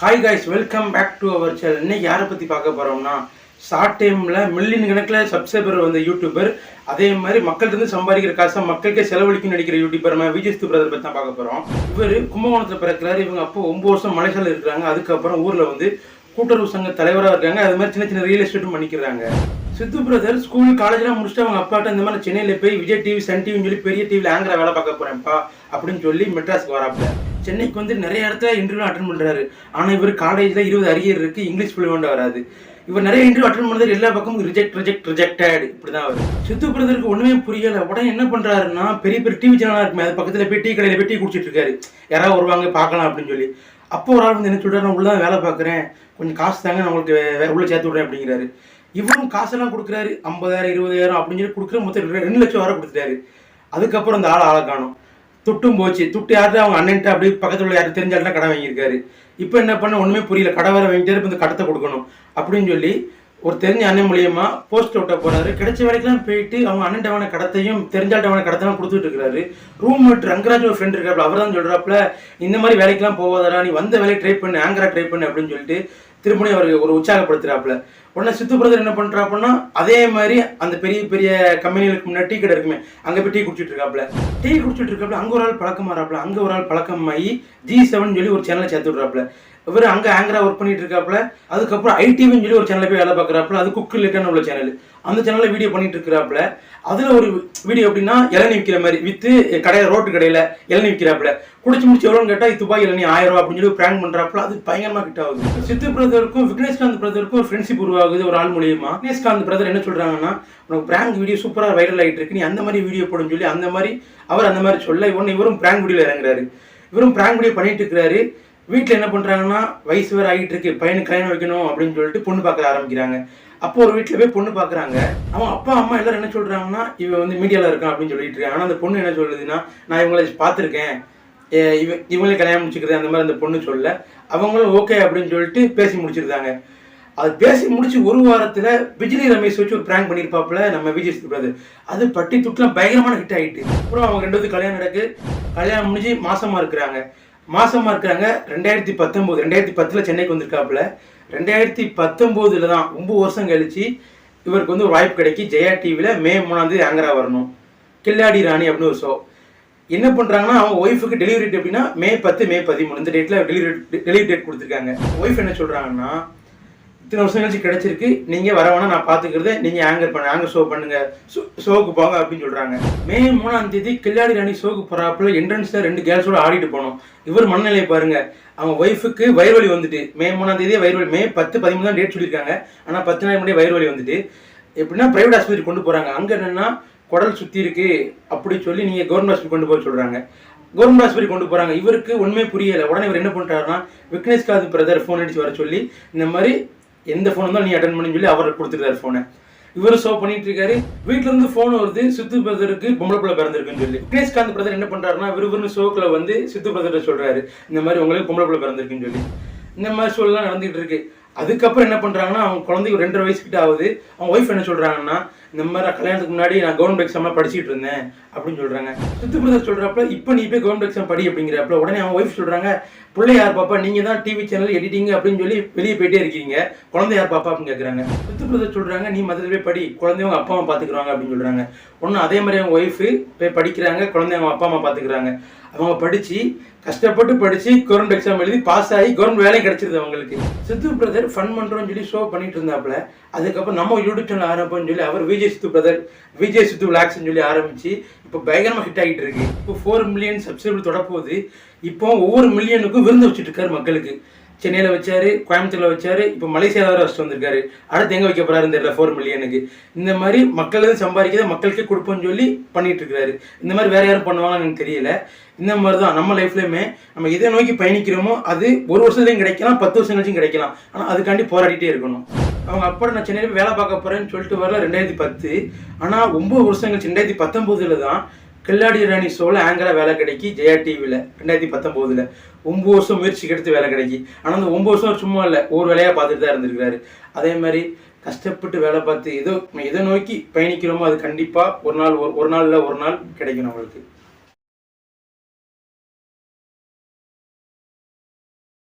Hi guys welcome back to our channel இன்னைக்கு யாரை பற்றி பார்க்க போகிறோம்னா ஷார்ட் டைமில் மில்லியன் கணக்கில் சப்ஸ்கிரைபர் வந்த யூடியூபர் அதே மாதிரி மக்கள்கிட்ட இருந்து சம்பாதிக்கிற காசை மக்களுக்கே செலவழிக்கும் நடிக்கிற யூடியூபர் நம்ம விஜய் பிரதர் பற்றி தான் பார்க்க போகிறோம் இவர் கும்பகோணத்தில் பிறக்கிறார் இவங்க அப்போ ஒம்பது வருஷம் மலேசியாவில் இருக்கிறாங்க. அதுக்கப்புறம் ஊரில் வந்து கூட்டுறவு சங்க தலைவராக இருக்காங்க. அது மாதிரி சின்ன சின்ன ரியல் எஸ்டேட்டும் பண்ணிக்கிறாங்க. சித்து பிரதர் ஸ்கூல் காலேஜ்லாம் முடிச்சுட்டு அவங்க அப்பாட்ட இந்த மாதிரி சென்னையில் போய் விஜய் டிவி சன் டிவின்னு சொல்லி பெரிய டிவியில் ஆங்கரா வேலை பார்க்க போகிறேன்ப்பா அப்படின்னு சொல்லி மெட்ராஸ்க்கு வராப்புல. சென்னைக்கு வந்து நிறைய இடத்துல இன்டர்வியூ அட்டன் பண்றாரு. ஆனா இவர் காலேஜ்ல இருபது அரியர் இருக்கு இங்கிலீஷ் ஃப்ளூவெண்டா வராது. இவர் நிறைய இன்டர்வியூ அட்டன் பண்ணது எல்லா பக்கமும் ரிஜெக்ட் ரிஜெக்ட் ரிஜெக்டட் இப்படிதான் அவர். சித்து பிரதருக்கு ஒண்ணுமே புரியல. உடனே என்ன பண்றாருன்னா பெரிய பெரிய டிவி சேனலா இருக்குமே அது பக்கத்துல போய் டீ கடையில போய் டீ குடிச்சிட்டு இருக்காரு. யாராவது வருவாங்க பார்க்கலாம் அப்படின்னு சொல்லி. அப்போ ஒரு ஆள் வந்து என்ன சொல்றாரு நான் உள்ளதான் வேலை பார்க்குறேன். கொஞ்சம் காசு தாங்க நான் உங்களுக்கு வே- உள்ள சேர்த்து விடுறேன் அப்படிங்கிறாரு. இவரும் காசெல்லாம் கொடுக்குறாரு. ஐம்பதாயிரம் இருபதாயிரம் அப்படின்னு சொல்லி கொடுக்குற மொத்தம் ரெண்டு லட்சம் வர கொடுத்துட்டாரு. அதுக்கப்புறம் இந்த ஆள் ஆளை காணும். துட்டும் போச்சு. துட்டு யார்ட்டு அவங்க அண்ணன்ட்ட அப்படியே பக்கத்தில் உள்ள யாரும் தெரிஞ்சாலும் கடை வாங்கியிருக்காரு. இப்போ என்ன பண்ண ஒன்றுமே புரியல. கடை வர வாங்கிட்டே இப்போ இந்த கடத்தை கொடுக்கணும் அப்படின்னு சொல்லி ஒரு தெரிஞ்ச அண்ணன் மூலியமா போஸ்ட் விட்ட போறாரு. கிடைச்ச வேலைக்கெல்லாம் போயிட்டு அவங்க அண்ணன் வாங்கின கடத்தையும் தெரிஞ்சால்ட்ட வாங்கின கடத்தெல்லாம் கொடுத்துட்டு இருக்காரு ரூம்மேட் ரங்கராஜ் ஒரு ஃப்ரெண்ட் இருக்காப்ல அவர் தான் சொல்கிறாப்புல இந்த மாதிரி வேலைக்கெல்லாம் போவாதடா நீ வந்த வேலையை ட்ரை பண்ணு ஆங்கரா ட்ரை பண்ணு அப்படின்னு சொல்லிட்டு திருப்பணி அவர் ஒரு உற்சாகப்படுத்துறாப்புல. உடனே சித்து பிரதர் என்ன பண்றாப்புன்னா அதே மாதிரி அந்த பெரிய பெரிய கம்பெனிகளுக்கு முன்னாடி டீ கடை இருக்குமே அங்கே போய் டீ குடிச்சிட்டு இருக்காப்புல. டீ குடிச்சிட்டு இருக்காப்புல அங்க ஒரு ஆள் பழக்கமாறாப்புல. அங்கே ஒரு ஆள் பழக்கமாயி ஜி செவன் சொல்லி ஒரு சேனலை சேர்த்து விட்றாப்புல. இவர் அங்கே ஆங்கராக ஒர்க் பண்ணிட்டு இருக்காப்புல அதுக்கப்புறம் ஐடிவின்னு சொல்லி ஒரு சேனலில் போய் வேலை பார்க்குறாப்புல. அது குக் ரிலேட்டான உள்ள சேனல் அந்த சேனலில் வீடியோ பண்ணிட்டு இருக்கிறாப்புல அதில் ஒரு வீடியோ எப்படின்னா இளநீ விற்கிற மாதிரி வித்து கடையில் ரோட்டு கடையில் இளநீ விற்கிறாப்புல குடிச்சு முடிச்சு எவ்வளோன்னு கேட்டால் துபாய் இளநீ ஆயிரம் ரூபா அப்படின்னு சொல்லி பிராங்க் பண்றாப்புல. அது பயங்கரமாக கிட்ட ஆகுது. சித்து பிரதருக்கும் விக்னேஷ்காந்த் பிரதருக்கும் ஒரு ஃப்ரெண்ட்ஷிப் உருவாகுது ஒரு ஆள் மூலியமா. விக்னேஷ்காந்த் பிரதர் என்ன சொல்கிறாங்கன்னா உனக்கு பிராங்க் வீடியோ சூப்பராக வைரல் ஆகிட்டு இருக்கு. நீ அந்த மாதிரி வீடியோ போடுன்னு சொல்லி அந்த மாதிரி அவர் அந்த மாதிரி சொல்ல இவன் இவரும் பிராங்க் வீடியோவில் இறங்குறாரு. இவரும் பிராங்க் வீடியோ பண்ணிட்டு இருக்கிறாரு வீட்டில் என்ன பண்ணுறாங்கன்னா வயசு வேற ஆகிட்டு இருக்கு பையனுக்கு கல்யாணம் வைக்கணும் அப்படின்னு சொல்லிட்டு பொண்ணு பார்க்க ஆரம்பிக்கிறாங்க. அப்போ ஒரு வீட்டில் போய் பொண்ணு பார்க்குறாங்க. அவன் அப்பா அம்மா எல்லாரும் என்ன சொல்கிறாங்கன்னா இவன் வந்து மீடியாவில் இருக்கான் அப்படின்னு சொல்லிட்டு இருக்கான் ஆனால் அந்த பொண்ணு என்ன சொல்லுதுன்னா நான் இவங்களை பார்த்துருக்கேன். இவன் இவங்களே கல்யாணம் முடிச்சுக்கிறது அந்த மாதிரி அந்த பொண்ணு சொல்ல. அவங்களும் ஓகே அப்படின்னு சொல்லிட்டு பேசி முடிச்சிருந்தாங்க. அது பேசி முடிச்சு ஒரு வாரத்தில் விஜய் ரமேஷ் வச்சு ஒரு பிராங்க் பண்ணியிருப்பாப்புல நம்ம விஜய் பிரதர் அது பட்டி துட்டுலாம் பயங்கரமான ஹிட் ஆகிட்டு அப்புறம் அவங்க ரெண்டு கல்யாணம் நடக்கு. கல்யாணம் முடிஞ்சு மாசமாக இருக்கிறாங்க. மாசமாக இருக்கிறாங்க. ரெண்டாயிரத்தி பத்தொம்போது ரெண்டாயிரத்தி பத்தில் சென்னைக்கு வந்திருக்காப்புல. ரெண்டாயிரத்தி பத்தொம்போதில் தான் ஒம்பது வருஷம் கழிச்சு இவருக்கு வந்து ஒரு வாய்ப்பு கிடைக்கி ஜெயா டிவியில் மே மூணாந்தேதி ஆங்கரா வரணும். கில்லாடி ராணி அப்படின்னு ஒரு ஷோ என்ன பண்ணுறாங்கன்னா அவங்க ஒய்ஃபுக்கு டெலிவரி டேட் எப்படின்னா மே பத்து மே பதிமூணு. இந்த டேட்டில் டெலிவரி டெலிவரி டேட் கொடுத்துருக்காங்க. ஒய்ஃப் என்ன சொல்கிறாங்கன்னா இத்தனை வருஷம் கழிச்சு கிடைச்சிருக்கு. நீங்க வர நான் பாத்துக்கிறத நீங்க ஆங்கர் பண்ண ஆங்கர் ஷோ பண்ணுங்க. ஷோக்கு போங்க அப்படின்னு சொல்றாங்க. மே மூணாம் தேதி கில்லாடி ராணி ஷோக்கு போறாப்புல என்ட்ரன்ஸ்ல ரெண்டு கேர்ள்ஸோட ஆடிட்டு போனோம். இவர் மனநிலையை பாருங்க. அவங்க ஒய்ஃபுக்கு வயிறுவலி வந்துட்டு. மே மூணாம் தேதி வயிறுவலி மே பத்து பதிமூணு தான் டேட் சொல்லியிருக்காங்க. ஆனா பத்து நாள் முன்னாடி வயிறுவலி வந்துட்டு. எப்படின்னா பிரைவேட் ஆஸ்பத்திரி கொண்டு போறாங்க. அங்க என்னன்னா குடல் சுத்தி இருக்கு. அப்படி சொல்லி நீங்க கவர்மெண்ட் ஹாஸ்பிட்டல் கொண்டு போக சொல்றாங்க. கவர்மெண்ட் ஹாஸ்பிட்டல் கொண்டு போறாங்க. இவருக்கு ஒன்றுமே புரியல. உடனே இவர் என்ன பண்றாருன்னா விக்னேஷ் காது பிரதர் ஃபோன் அடிச்சு வர சொல்லி இந்த மாதிரி எந்த ஃபோன் இருந்தாலும் நீ அட்டன் பண்ணி சொல்லி அவர் கொடுத்துருக்காரு ஃபோனை இவரும் ஷோ பண்ணிட்டு இருக்காரு வீட்டுல இருந்து ஃபோன் வருது சித்து பிரதருக்கு பொம்பளை பிள்ளை பிறந்திருக்குன்னு சொல்லி. விக்னேஷ்காந்த் பிரதர் என்ன பண்றாருன்னா விறுவிறுன்னு ஷோக்கில் வந்து சித்து பிரதர் சொல்றாரு. இந்த மாதிரி உங்களுக்கு பொம்பளை பிள்ளை பிறந்திருக்குன்னு சொல்லி. இந்த மாதிரி ஷோலாம் நடந்துகிட்டு இருக்கு. அதுக்கப்புறம் என்ன பண்ணுறாங்கன்னா அவங்க குழந்தைக்கு ரெண்டரை வயசு கிட்ட ஆகுது. அவங்க ஒய்ஃப் என்ன சொல்கிறாங்கன்னா இந்த மாதிரி கல்யாணத்துக்கு முன்னாடி நான் கவர்மெண்ட் எக்ஸாம்லாம் படிச்சுட்டு இருந்தேன் அப்படின்னு சொல்கிறாங்க சித்து பிரதர் சொல்கிறப்ப இப்போ நீ போய் கவர்மெண்ட் எக்ஸாம் படி அப்படிங்கிறப்ப உடனே அவங்க ஒய்ஃப் சொல்கிறாங்க பிள்ளை யார் பாப்பா? நீங்கள் தான் டிவி சேனல் எடிட்டிங் அப்படின்னு சொல்லி வெளியே போயிட்டே இருக்கீங்க. குழந்தை யார் பாப்பா அப்படின்னு கேட்குறாங்க சித்து பிரதர் சொல்கிறாங்க நீ மதுரை போய் படி குழந்தைய அப்பா பார்த்துக்குறாங்க அப்படின்னு சொல்கிறாங்க ஒன்று அதே மாதிரி அவங்க ஒய்ஃபு போய் படிக்கிறாங்க குழந்தைய அவங்க அப்பா அம்மா பார்த்துக்கிறாங்க அவங்க படித்து கஷ்டப்பட்டு படித்து கவர்மெண்ட் எக்ஸாம் எழுதி பாஸ் ஆகி கவர்மெண்ட் வேலையும் கிடச்சிருது அவங்களுக்கு. சித்து பிரதர் ஃபன் பண்ணுறோம்னு சொல்லி ஷோ பண்ணிட்டு இருந்தாப்புல அதுக்கப்புறம் நம்ம யூடியூப் சேனல் ஆரம்பிப்போம்னு சொல்லி அவர் விஜய் சித்து பிரதர் விஜய் சித்து விளாக்ஸ்னு சொல்லி ஆரம்பித்து இப்போ பயங்கரமாக ஹிட் ஆகிட்டு இருக்கு. இப்போ ஃபோர் மில்லியன் சப்ஸ்கிரைபர் தொடப்போகுது இப்போ ஒவ்வொரு மில்லியனுக்கும் விருந்து வச்சுட்டு இருக்காரு மக்களுக்கு. சென்னையில் வச்சாரு கோயம்புத்தூரில் வச்சாரு இப்போ மலேசியாவில் வேற வச்சுட்டு வந்திருக்காரு. அடுத்து எங்கே வைக்க போறாருன்னு தெரியல ஃபோர் மில்லியனுக்கு இந்த மாதிரி மக்கள் எதுவும் சம்பாதிக்கிறத மக்களுக்கே கொடுப்போம்னு சொல்லி பண்ணிகிட்டு இருக்காரு இந்த மாதிரி வேறு யாரும் பண்ணுவாங்கன்னு எனக்கு தெரியல. இந்த மாதிரி தான் நம்ம லைஃப்லையுமே நம்ம எதை நோக்கி பயணிக்கிறோமோ அது ஒரு வருஷத்துலையும் கிடைக்கலாம் பத்து வருஷம் கழிச்சும் கிடைக்கலாம். ஆனால் அதுக்காண்டி போராடிட்டே இருக்கணும். அவங்க அப்பா நான் சென்னையில் வேலை பார்க்க போகிறேன்னு சொல்லிட்டு வரல ரெண்டாயிரத்தி பத்து. ஆனால் ஒம்பது வருஷம் கழிச்சு ரெண்டாயிரத்தி பத்தொம்போதில் தான் கில்லாடி ராணி ஷோவில் ஆங்கரா வேலை கிடைக்கி ஜெயா டிவியில் ரெண்டாயிரத்தி பத்தொம்போதில் ஒம்பது வருஷம் முயற்சிக்கு எடுத்து வேலை கிடைக்கி. ஆனால் அந்த ஒம்பது வருஷம் சும்மா இல்லை ஒரு வேலையாக பார்த்துட்டு தான் இருந்திருக்கிறாரு. அதே மாதிரி கஷ்டப்பட்டு வேலை பார்த்து எதோ எதை நோக்கி பயணிக்கிறோமோ அது கண்டிப்பாக ஒரு நாள் ஒரு ஒரு நாளில் ஒரு நாள் கிடைக்கும் நம்மளுக்கு.